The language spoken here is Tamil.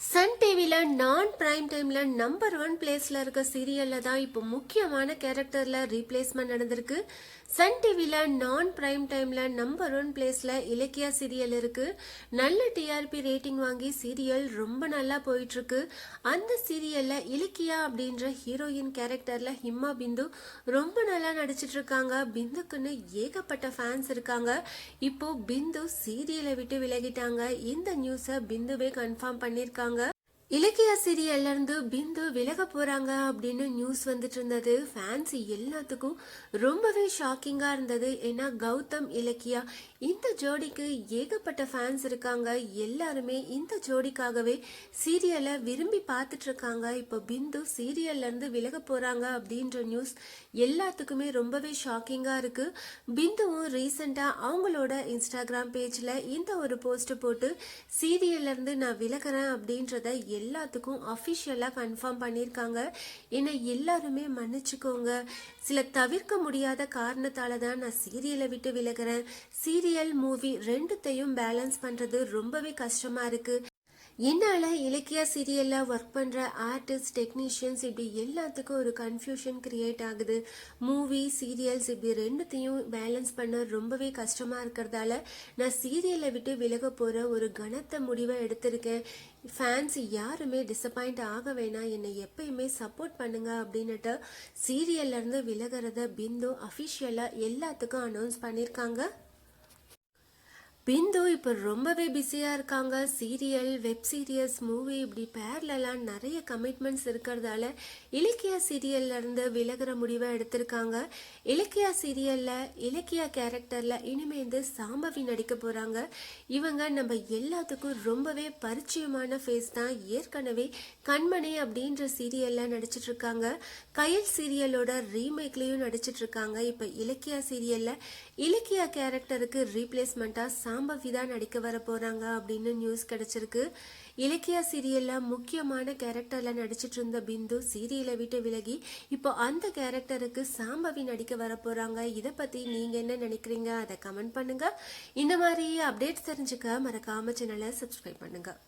சன் நான் பிரைம் டைமில் நம்பர் ஒன் பிளேஸில் இருக்க சீரியலில் தான் இப்போ முக்கியமான கேரக்டரில் ரீப்ளேஸ்மெண்ட் நடந்திருக்கு. சன் டிவியில் நான் பிரைம் டைமில் நம்பர் ஒன் பிளேஸில் இலக்கியா சீரியல் இருக்குது நல்ல டிஆர்பி ரேட்டிங் வாங்கி சீரியல் ரொம்ப நல்லா போயிட்டுருக்கு. அந்த சீரியலில் இலக்கியா அப்படின்ற ஹீரோயின் கேரக்டரில் ஹிம்மா பிந்து ரொம்ப நல்லா நடிச்சிட்ருக்காங்க பிந்துக்குன்னு ஏகப்பட்ட ஃபேன்ஸ் இருக்காங்க. இப்போது பிந்து சீரியலை விட்டு விலகிட்டாங்க. இந்த நியூஸை பிந்துவே கன்ஃபார்ம் பண்ணியிருக்காங்க இலக்கிய சீரியல்ல இருந்து பிந்து விலக போகிறாங்க அப்படின்னு நியூஸ் வந்துட்டு இருந்தது ஃபேன்ஸ் எல்லாத்துக்கும் ரொம்பவே ஷாக்கிங்காக இருந்தது. ஏன்னா கௌதம் இலக்கியா இந்த ஜோடிக்கு ஏகப்பட்ட ஃபேன்ஸ் இருக்காங்க. எல்லாருமே இந்த ஜோடிக்காகவே சீரியலை விரும்பி பார்த்துட்டு இருக்காங்க இப்போ பிந்து சீரியல்ல இருந்து விலக போகிறாங்க அப்படின்ற நியூஸ் எல்லாத்துக்குமே ரொம்பவே ஷாக்கிங்காக இருக்குது பிந்துவும் ரீசெண்டாக அவங்களோட இன்ஸ்டாகிராம் பேஜில் இந்த ஒரு போஸ்ட்டு போட்டு சீரியல்லேருந்து நான் விலகிறேன் அப்படின்றத எல்லாத்துக்கும் அஃபிஷியலாக கன்ஃபார்ம் பண்ணியிருக்காங்க. என்னை எல்லாருமே மன்னிச்சுக்கோங்க. சில தவிர்க்க முடியாத காரணத்தால் தான் நான் சீரியலை விட்டு விலகிறேன். சீரியல் மூவி ரெண்டுத்தையும் பேலன்ஸ் பண்ணுறது ரொம்பவே கஷ்டமாக இருக்குது என்னால் இலக்கிய சீரியலில் ஒர்க் பண்ணுற ஆர்டிஸ்ட் டெக்னீஷியன்ஸ் இப்படி எல்லாத்துக்கும் ஒரு கன்ஃபியூஷன் கிரியேட் ஆகுது. மூவி சீரியல்ஸ் இப்படி ரெண்டுத்தையும் பேலன்ஸ் பண்ண ரொம்பவே கஷ்டமாக இருக்கிறதால நான் சீரியலை விட்டு விலக போகிற ஒரு கனத்த முடிவை எடுத்திருக்கேன். ஃபேன்ஸ் யாருமே டிசப்பாயிண்ட் ஆக வேணாம். என்னை எப்பயுமே சப்போர்ட் பண்ணுங்க அப்படின்னுட்டு சீரியல்லேருந்து விலகிறத பிந்து அஃபிஷியலாக எல்லாத்துக்கும் அனௌன்ஸ் பண்ணியிருக்காங்க பிந்து இப்போ ரொம்பவே பிஸியாக இருக்காங்க. சீரியல் வெப் சீரியல்ஸ் மூவி இப்படி பேர்லலாம் நிறைய கமிட்மெண்ட்ஸ் இருக்கிறதால இலக்கியா சீரியல்ல இருந்து விலகிற முடிவை எடுத்திருக்காங்க. இலக்கியா சீரியலில் இலக்கியா கேரக்டரில் இனிமேந்து சாம்பவி நடிக்க போகிறாங்க இவங்க நம்ம எல்லாத்துக்கும் ரொம்பவே பரிச்சயமான ஃபேஸ் தான். ஏற்கனவே கண்மணி அப்படின்ற சீரியலில் நடிச்சிட்டு இருக்காங்க. கயல் சீரியலோட ரீமேக்லேயும் நடிச்சிட்டு இருக்காங்க. இப்போ இலக்கியா சீரியலில் இலக்கியா கேரக்டருக்கு ரீப்ளேஸ்மெண்ட்டாக சாம்பவி தான் நடிக்க வர போகிறாங்க அப்படின்னு நியூஸ் கிடைச்சிருக்கு. இலக்கியா சீரியலில் முக்கியமான கேரக்டரில் நடிச்சிட்டு இருந்த பிந்து சீரியலை விட்டு விலகி இப்போ அந்த கேரக்டருக்கு சாம்பவி நடிக்க வர போகிறாங்க இதை பற்றி நீங்கள் என்ன நினைக்கிறீங்க? அதை கமெண்ட் பண்ணுங்கள் இந்த மாதிரி அப்டேட்ஸ் தெரிஞ்சுக்க மறக்காம சேனலை சப்ஸ்கிரைப் பண்ணுங்கள்